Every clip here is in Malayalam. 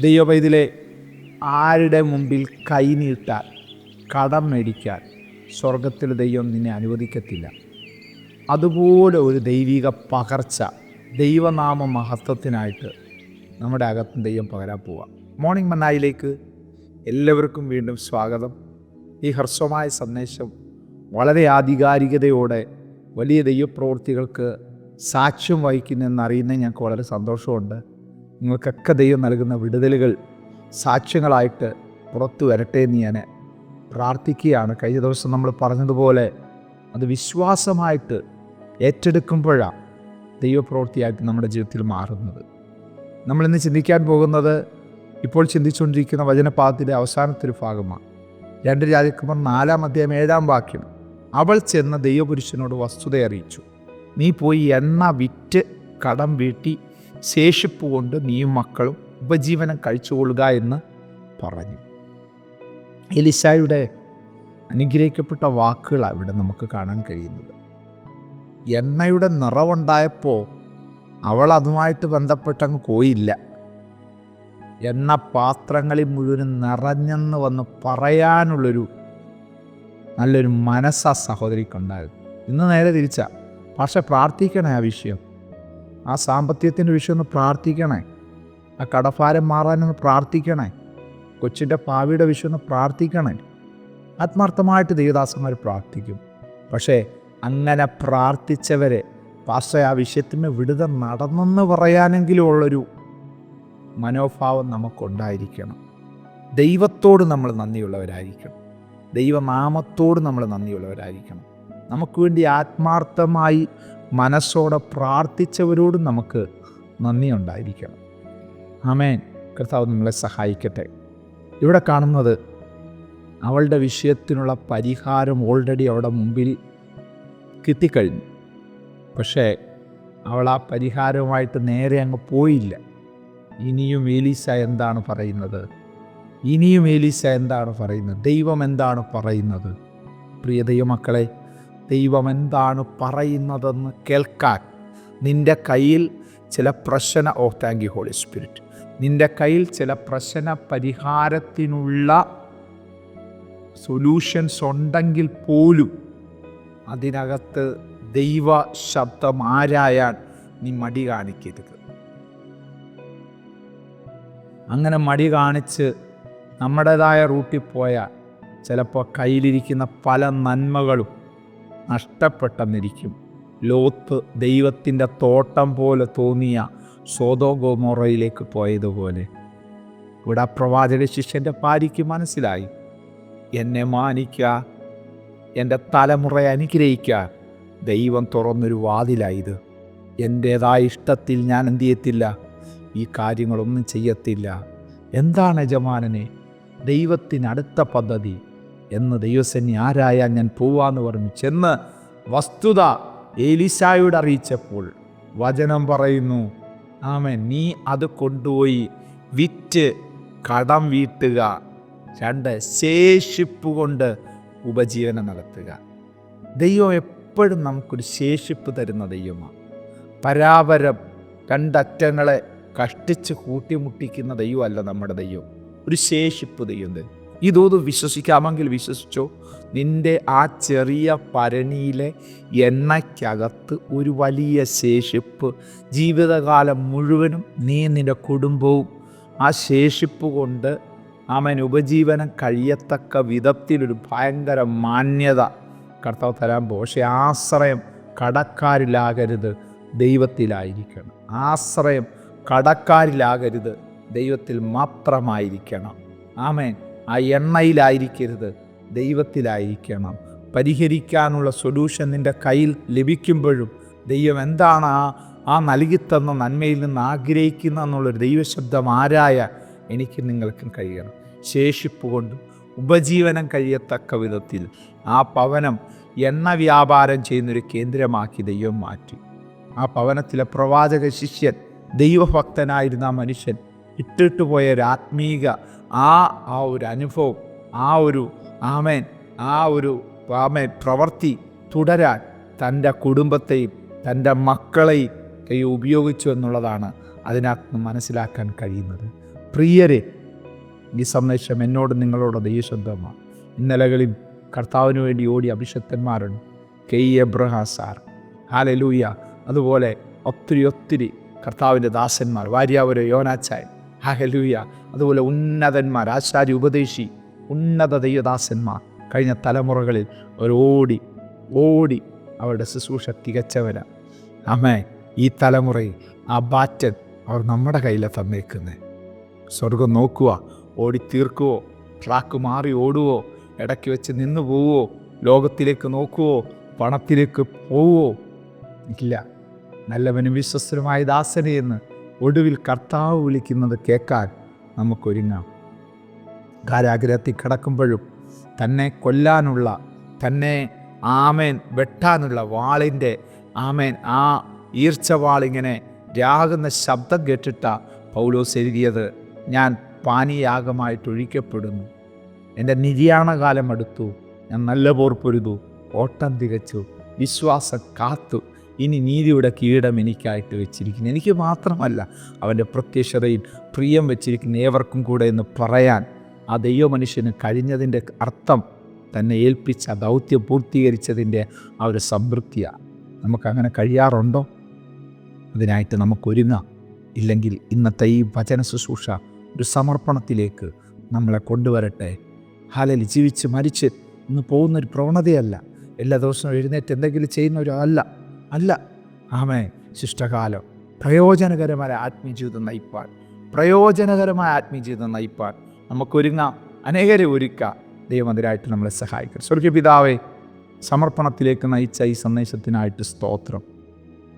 ദൈവപൈതിലെ ആരുടെ മുമ്പിൽ കൈനീട്ടാൽ കടം മേടിക്കാൻ സ്വർഗത്തിൽ ദൈവം നിന്നെ അനുവദിക്കത്തില്ല? അതുപോലെ ഒരു ദൈവിക പകർച്ച ദൈവനാമ മഹത്വത്തിനായിട്ട് നമ്മുടെ അകത്ത് ദൈവം പകരാൻ പോവാം. മോർണിംഗ് മന്നായിലേക്ക് എല്ലാവർക്കും വീണ്ടും സ്വാഗതം. ഈ ഹ്രസ്വമായ സന്ദേശം വളരെ ആധികാരികതയോടെ വലിയ ദൈവപ്രവൃത്തികൾക്ക് സാക്ഷ്യം വഹിക്കുന്നെന്നറിയുന്നതിന് ഞങ്ങൾക്ക് വളരെ സന്തോഷമുണ്ട്. നിങ്ങൾക്കൊക്കെ ദൈവം നൽകുന്ന വിടുതലുകൾ സാക്ഷ്യങ്ങളായിട്ട് പുറത്തു വരട്ടെ എന്ന് ഞാൻ പ്രാർത്ഥിക്കുകയാണ്. കഴിഞ്ഞ ദിവസം നമ്മൾ പറഞ്ഞതുപോലെ അത് വിശ്വാസമായിട്ട് ഏറ്റെടുക്കുമ്പോഴാണ് ദൈവപ്രവൃത്തിയായിട്ട് നമ്മുടെ ജീവിതത്തിൽ മാറുന്നത്. നമ്മളിന്ന് ചിന്തിക്കാൻ പോകുന്നത് ഇപ്പോൾ ചിന്തിച്ചുകൊണ്ടിരിക്കുന്ന വചനപാദത്തിന്റെ അവസാനത്തൊരു ഭാഗമാണ്. രണ്ട് രാജകുമാർ നാലാം അധ്യായം ഏഴാം വാക്യം അവൾ ചെന്ന ദൈവപുരുഷനോട് വസ്തുത അറിയിച്ചു. നീ പോയി എണ്ണ വിറ്റ് കടം വീട്ടി ശേഷിപ്പ് കൊണ്ട് നീയും മക്കളും ഉപജീവനം കഴിച്ചുകൊള്ളുക എന്ന് പറഞ്ഞു. എലിശായുടെ അനുഗ്രഹിക്കപ്പെട്ട വാക്കുകൾ അവിടെ നമുക്ക് കാണാൻ കഴിയുന്നത്. എണ്ണയുടെ നിറവുണ്ടായപ്പോൾ അവൾ അതുമായിട്ട് ബന്ധപ്പെട്ടങ്ങ് പോയില്ല. എണ്ണ പാത്രങ്ങളിൽ മുഴുവൻ നിറഞ്ഞെന്ന് വന്ന് പറയാനുള്ളൊരു നല്ലൊരു മനസ്സാ സഹോദരിക്കുണ്ടായിരുന്നു ഇന്ന് നേരെ തിരിച്ച. പക്ഷെ പ്രാർത്ഥിക്കണേ ആ വിഷയം. ആ സാമ്പത്തികത്തിന്റെ വിഷയം ഒന്ന് പ്രാർത്ഥിക്കണേ. ആ കടഭാരം മാറാനൊന്ന് പ്രാർത്ഥിക്കണേ. കൊച്ചിന്റെ ഭാവിയുടെ വിഷയം ഒന്ന് പ്രാർത്ഥിക്കണേ. ആത്മാർത്ഥമായിട്ട് ദേവദാസന്മാർ പ്രാർത്ഥിക്കും. പക്ഷേ അങ്ങനെ പ്രാർത്ഥിച്ചവരെ പാസ്റ്റർ ആ വിഷയത്തിന് വിടുത നടന്നെന്ന് പറയാനെങ്കിലും ഉള്ളൊരു മനോഭാവം നമുക്കുണ്ടായിരിക്കണം. ദൈവത്തോട് നമ്മൾ നന്ദിയുള്ളവരായിരിക്കണം. ദൈവനാമത്തോട് നമ്മൾ നന്ദിയുള്ളവരായിരിക്കണം. നമുക്ക് വേണ്ടി ആത്മാർത്ഥമായി മനസ്സോടെ പ്രാർത്ഥിച്ചവരോടും നമുക്ക് നന്ദി ഉണ്ടായിരിക്കണം. ആമേൻ. കർത്താവ് നിങ്ങളെ സഹായിക്കട്ടെ. ഇവിടെ കാണുന്നത് അവളുടെ വിഷയത്തിനുള്ള പരിഹാരം ഓൾറെഡി അവിടെ മുമ്പിൽ കിട്ടിക്കഴിഞ്ഞു. പക്ഷേ അവൾ ആ പരിഹാരവുമായിട്ട് നേരെ അങ്ങ് പോയില്ല. ഇനിയും ഏലീസ എന്താണ് പറയുന്നത്? ഇനിയും ഏലീസ എന്താണ് പറയുന്നത്? ദൈവം എന്താണ് പറയുന്നത്? പ്രിയ ദൈവമക്കളെ ദൈവം എന്താണ് പറയുന്നതെന്ന് കേൾക്കാൻ നിന്റെ കയ്യിൽ ചില പ്രശ്ന ഓ താങ്ക് യു ഹോളി സ്പിരിറ്റ് നിന്റെ കയ്യിൽ ചില പ്രശ്ന പരിഹാരത്തിനുള്ള സൊല്യൂഷൻസ് ഉണ്ടെങ്കിൽ പോലും അതിനകത്ത് ദൈവ ശബ്ദം ആരായാൻ നീ മടി കാണിക്കരുത്. അങ്ങനെ മടി കാണിച്ച് നമ്മുടേതായ റൂട്ടിൽ പോയാൽ ചിലപ്പോൾ കയ്യിലിരിക്കുന്ന പല നന്മകളും നഷ്ടപ്പെട്ടെന്നിരിക്കും. ലോത്ത് ദൈവത്തിന്റെ തോട്ടം പോലെ തോന്നിയ സോതോഗോമോറയിലേക്ക് പോയതുപോലെ. ഇവിടെ പ്രവാചക ശിഷ്യന്റെ ഭാര്യയ്ക്ക് മനസ്സിലായി. എന്നെ മാനിക്കുക എന്റെ തലമുറയെ അനുഗ്രഹിക്കുക ദൈവം തുറന്നൊരു വാതിലായത്. എന്റേതായ ഇഷ്ടത്തിൽ ഞാൻ എന്ത് ചെയ്യത്തില്ല? ഈ കാര്യങ്ങളൊന്നും ചെയ്യത്തില്ല. എന്താണ് യജമാനനെ? ദൈവത്തിനടുത്ത പദ്ധതി. എന്ന് ദൈവസന്നി ആരായാൽ ഞാൻ പോവാന്ന് പറഞ്ഞു. ചെന്ന് വസ്തുത ഏലിശായോട് അറിയിച്ചപ്പോൾ വചനം പറയുന്നു ആമൻ നീ അത് കൊണ്ടുപോയി വിറ്റ് കടം വീട്ടുക രണ്ട് ശേഷിപ്പ് കൊണ്ട് ഉപജീവനം നടത്തുക. ദൈവം എപ്പോഴും നമുക്കൊരു ശേഷിപ്പ് തരുന്ന ദൈവമാണ് പരാപരം രണ്ടറ്റങ്ങളെ കഷ്ടിച്ച് കൂട്ടിമുട്ടിക്കുന്ന ദൈവമല്ല നമ്മുടെ ദൈവം. ഒരു ശേഷിപ്പ് ദൈവം തരും ഇതൊന്ന് വിശ്വസിക്കാമെങ്കിൽ വിശ്വസിച്ചോ? നിന്റെ ആ ചെറിയ പരണിയിലെ എണ്ണയ്ക്കകത്ത് ഒരു വലിയ ശേഷിപ്പ് ജീവിതകാലം മുഴുവനും നീ നിന്റെ കുടുംബവും. ആ ശേഷിപ്പ് കൊണ്ട് അവൻ ഉപജീവനം കഴിയത്തക്ക വിധത്തിലൊരു ഭയങ്കര മാന്യത. കർത്താവ് തരാൻ പോകും പക്ഷേ ആശ്രയം കടക്കാരിലാകരുത് ദൈവത്തിലായിരിക്കണം. ആശ്രയം കടക്കാരിലാകരുത് ദൈവത്തിൽ മാത്രമായിരിക്കണം. ആമേൻ. ആ എണ്ണയിലായിരിക്കരുത്. ദൈവത്തിലായിരിക്കണം. പരിഹരിക്കാനുള്ള സൊല്യൂഷൻ നിന്റെ കയ്യിൽ ലഭിക്കുമ്പോഴും ദൈവം എന്താണ് ആ ആ നൽകിത്തന്ന നന്മയിൽ നിന്ന് ആഗ്രഹിക്കുന്ന എന്നുള്ളൊരു ദൈവശബ്ദം ആരായ എനിക്ക് നിങ്ങൾക്കും കഴിയണം. ശേഷിപ്പ് കൊണ്ടും ഉപജീവനം കഴിയത്തക്ക വിധത്തിൽ ആ പവനം എണ്ണ വ്യാപാരം ചെയ്യുന്നൊരു കേന്ദ്രമാക്കി ദൈവം മാറ്റി. ആ പവനത്തിലെ പ്രവാചക ശിഷ്യൻ ദൈവഭക്തനായിരുന്ന മനുഷ്യൻ ഇട്ടിട്ട് പോയ ഒരു ആത്മീക ആ ആ ഒരു അനുഭവം ആ ഒരു ആമേൻ ആ ഒരു ആമേൻ പ്രവർത്തി തുടരാൻ തന്റെ കുടുംബത്തെയും തന്റെ മക്കളെയും കൈ ഉപയോഗിച്ചു എന്നുള്ളതാണ് അതിനകത്ത് മനസ്സിലാക്കാൻ കഴിയുന്നത്. പ്രിയരെ ഈ സന്ദേശം എന്നോട് നിങ്ങളോട് ദൈവശബ്ദമാണ് ഇന്നലകളിൽ കർത്താവിന് വേണ്ടി ഓടി അഭിഷക്തന്മാരുണ്ട്. കെ. Abraham sir. ഹാലലൂയ. അതുപോലെ ഒത്തിരി ഒത്തിരി കർത്താവിന്റെ ദാസന്മാർ. വാര്യാവരോ യോനാച്ചായൻ. ഹാലലൂയ. അതുപോലെ ഉന്നതന്മാർ ആശാരി ഉപദേശി ഉന്നത ദൈവദാസന്മാർ കഴിഞ്ഞ തലമുറകളിൽ ഓടി ഓടി അവരുടെ ശുശ്രൂഷ തികച്ചവരാ. അമ്മേ ഈ തലമുറയിൽ ആ ബാറ്റൻ അവർ നമ്മുടെ കയ്യിലാണ് തന്നേക്കുന്നത് സ്വർഗം നോക്കുക ഓടി തീർക്കുവോ ട്രാക്ക് മാറി ഓടുവോ ഇടയ്ക്ക് വെച്ച് നിന്ന് പോവുമോ ലോകത്തിലേക്ക് നോക്കുവോ പണത്തിലേക്ക് പോവുമോ ഇല്ല. നല്ലവനും വിശ്വസ്തനുമായ ദാസനെ എന്ന് ഒടുവിൽ കർത്താവ് വിളിക്കുന്നത് കേൾക്കാൻ നമുക്കൊരുങ്ങാം. കാരാഗ്രഹത്തിൽ കിടക്കുമ്പോഴും തന്നെ കൊല്ലാനുള്ള തന്നെ ആമേൻ വെട്ടാനുള്ള വാളിന്റെ ആമേൻ ആ ഈർച്ചവാളിങ്ങനെ രാകുന്ന ശബ്ദം കേട്ടിട്ട പൗലോസ് എഴുതിയത് ഞാൻ പാനീയാഗമായിട്ട് ഒഴിക്കപ്പെടുന്നു എന്റെ നിര്യാണകാലം അടുത്തു. ഞാൻ നല്ല പോർപ്പൊരുതു. ഓട്ടം തികച്ചു. വിശ്വാസം കാത്തു. ഇനി നീതിയുടെ കീടം എനിക്കായിട്ട് വെച്ചിരിക്കുന്നു. എനിക്ക് മാത്രമല്ല അവന്റെ പ്രത്യക്ഷതയിൽ പ്രിയം വെച്ചിരിക്കുന്ന ഏവർക്കും കൂടെ എന്ന് പറയാൻ ആ ദൈവമനുഷ്യന് കഴിഞ്ഞതിന്റെ അർത്ഥം തന്നെ ഏൽപ്പിച്ച ദൗത്യം പൂർത്തീകരിച്ചതിന്റെ ആ ഒരു സംതൃപ്തിയാണ്. നമുക്കങ്ങനെ കഴിയാറുണ്ടോ? അതിനായിട്ട് നമുക്കൊരുങ്ങാം ഇല്ലെങ്കിൽ ഇന്നത്തെ ഈ വചന ശുശ്രൂഷ ഒരു സമർപ്പണത്തിലേക്ക് നമ്മളെ കൊണ്ടുവരട്ടെ. ഹാലയിൽ ജീവിച്ച് മരിച്ച് ഇന്ന് പോകുന്നൊരു പ്രവണതയല്ല. എല്ലാ ദിവസവും എഴുന്നേറ്റ് എന്തെങ്കിലും ചെയ്യുന്ന ഒരു അല്ല അല്ല. ആമേ ശിഷ്ടകാലം. പ്രയോജനകരമായ ആത്മീയജീവിതം നയിപ്പാൻ. പ്രയോജനകരമായ ആത്മീയജീവിതം നയിപ്പാൻ നമുക്കൊരുങ്ങാം. അനേകരെ ഒരുക്കുക ദൈവം നമ്മളെ സഹായിക്കും സ്വർഗീയ പിതാവേ സമർപ്പണത്തിലേക്ക് നയിച്ച ഈ സന്ദേശത്തിനായിട്ട് സ്തോത്രം.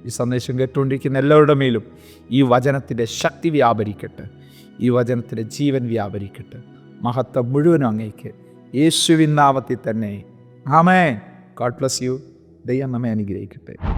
ഈ സന്ദേശം കേട്ടുകൊണ്ടിരിക്കുന്ന എല്ലാവരുടെ മേലും ഈ വചനത്തിന്റെ ശക്തി വ്യാപരിക്കട്ടെ. ഈ വചനത്തിന്റെ ജീവൻ വ്യാപരിക്കട്ടെ. മഹത്വം മുഴുവനും അങ്ങേക്ക് യേശുവിൻ നാമത്തിൽ തന്നെ. ആമേ ഗോഡ് ബ്ലസ് യു. ദൈവം നമ്മെ അനുഗ്രഹിക്കട്ടെ.